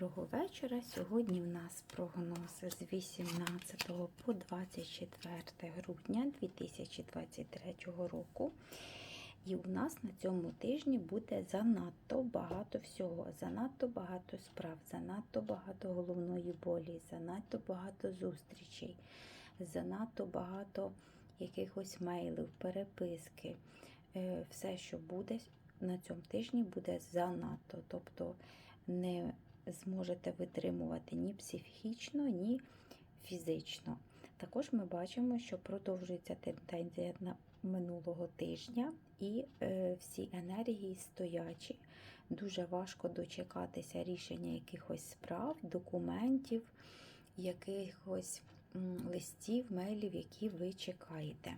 Доброго вечора. Сьогодні в нас прогноз з 18 по 24 грудня 2023 року. І у нас на цьому тижні буде занадто багато всього, занадто багато справ, занадто багато головної болі, занадто багато зустрічей, занадто багато якихось мейлів, переписки. Е, Все, що буде на цьому тижні, буде занадто. Тобто не зможете витримувати ні психічно, ні фізично. Також ми бачимо, що продовжується тенденція на минулого тижня, і е, всі енергії стоячі. Дуже важко дочекатися рішення якихось справ, документів, якихось листів, мейлів, які ви чекаєте.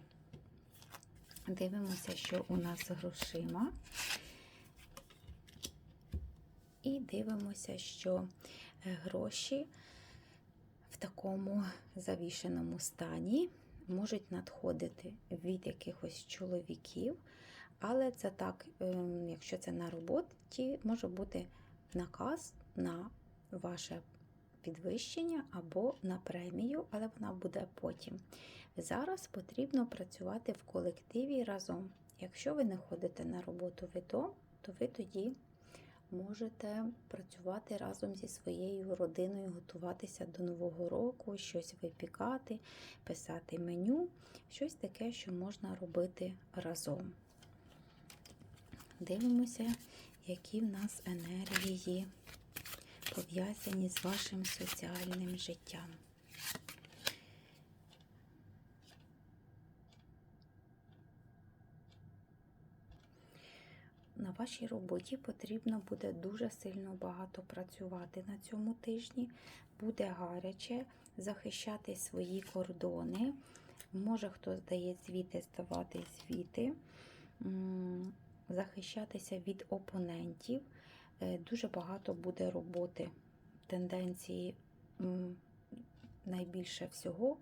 Дивимося, що у нас грошима. І дивимося, що е, гроші в такому завішеному стані можуть надходити від якихось чоловіків, але це так, ем, якщо це на роботі, може бути наказ на ваше підвищення або на премію, але вона буде потім. Зараз потрібно працювати в колективі разом. Якщо ви не ходите на роботу відомо, то ви тоді можете працювати разом зі своєю родиною, готуватися до Нового року, щось випікати, писати меню, щось таке, що можна робити разом. Дивимося, які в нас енергії пов'язані з вашим соціальним життям. Вашій роботі потрібно буде дуже сильно багато працювати на цьому тижні. Буде гаряче захищати свої кордони. Може, хто здає звіти, здавати звіти, захищатися від опонентів. Е, Дуже багато буде роботи. Тенденції найбільше всього,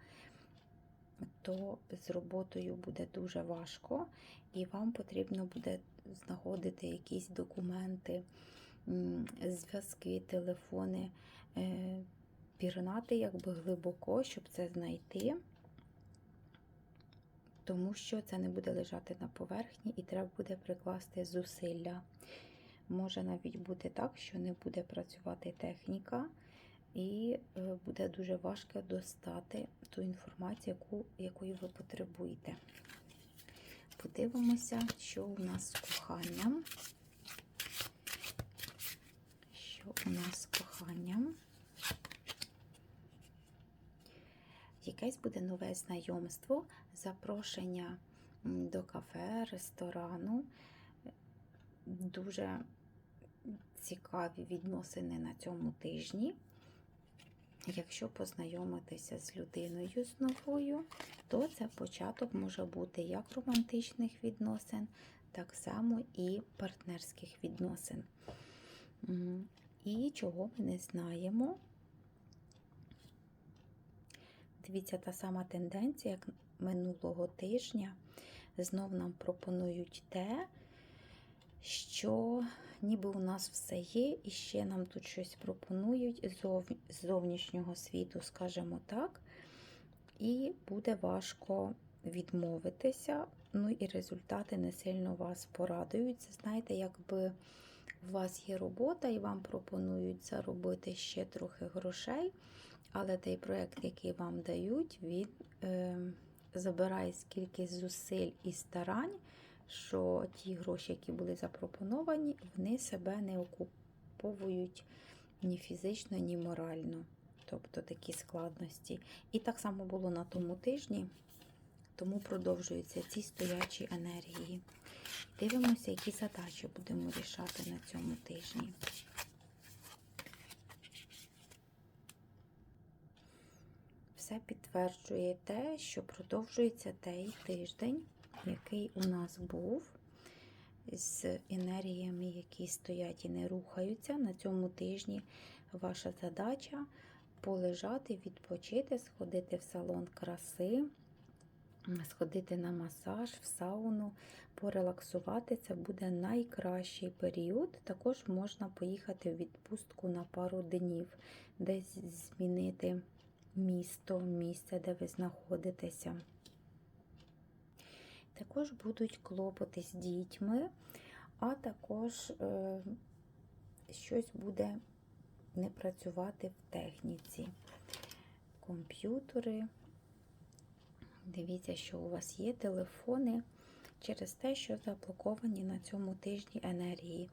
то з роботою буде дуже важко, і вам потрібно буде знаходити якісь документи, зв'язки, телефони, е, пірнати якби глибоко, щоб це знайти, тому що це не буде лежати на поверхні і треба буде прикласти зусилля. Може навіть бути так, що не буде працювати техніка, і е, буде дуже важко достати ту інформацію, яку, якої ви потребуєте. Подивимося, що у нас з коханням. Що у нас з коханням? Якесь буде нове знайомство, запрошення до кафе, ресторану. Дуже цікаві відносини на цьому тижні. Якщо познайомитися з людиною з новою, то це початок може бути як романтичних відносин, так само і партнерських відносин. І чого ми не знаємо. Дивіться, та сама тенденція, як минулого тижня, знов нам пропонують те, що ніби у нас все є, і ще нам тут щось пропонують з зовнішнього світу, скажімо так, і буде важко відмовитися. Ну і результати не сильно вас порадують. Це знаєте, якби у вас є робота і вам пропонують заробити ще трохи грошей, але той проєкт, який вам дають, він е, забирає скільки зусиль і старань що ті гроші, які були запропоновані, вони себе не окуповують ні фізично, ні морально. Тобто такі складності. І так само було на тому тижні, тому продовжуються ці стоячі енергії. Дивимося, які задачі будемо рішати на цьому тижні. Все підтверджує те, що продовжується той тиждень, який у нас був, з енергіями, які стоять і не рухаються. На цьому тижні ваша задача полежати, відпочити, сходити в салон краси, сходити на масаж, в сауну, порелаксувати. Це буде найкращий період. Також можна поїхати в відпустку на пару днів, десь змінити місто, місце, де ви знаходитеся. Також будуть клопоти з дітьми, а також е, щось буде не працювати в техніці. Комп'ютери. Дивіться, що у вас є телефони через те, що заблоковані на цьому тижні енергії.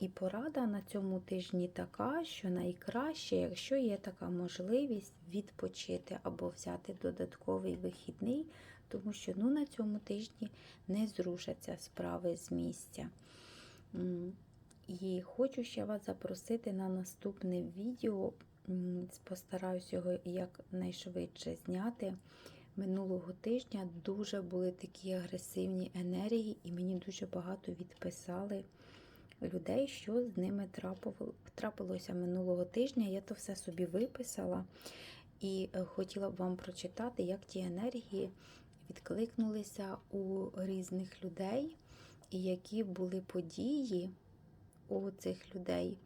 І порада на цьому тижні така, що найкраще, якщо є така можливість, відпочити або взяти додатковий вихідний, тому що ну, на цьому тижні не зрушаться справи з місця. І хочу ще вас запросити на наступне відео. Постараюсь його якнайшвидше зняти. Минулого тижня дуже були такі агресивні енергії, і мені дуже багато відписали людей, що з ними трапилося минулого тижня. Я то все собі виписала і е, хотіла б вам прочитати, як ті енергії відкликнулися у різних людей, і які були події у цих людей,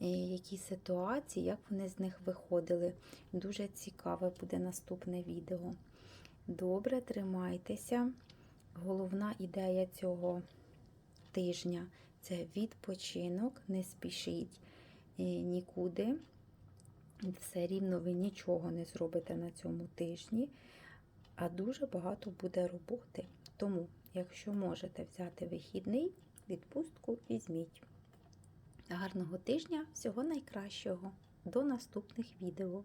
які ситуації, як вони з них виходили. Дуже цікаве буде наступне відео. Добре, тримайтеся. Головна ідея цього тижня це відпочинок, не спішіть е, нікуди. Все рівно ви нічого не зробите на цьому тижні, а дуже багато буде роботи. Тому, якщо можете взяти вихідний, відпустку візьміть. Гарного тижня, всього найкращого. До наступних відео!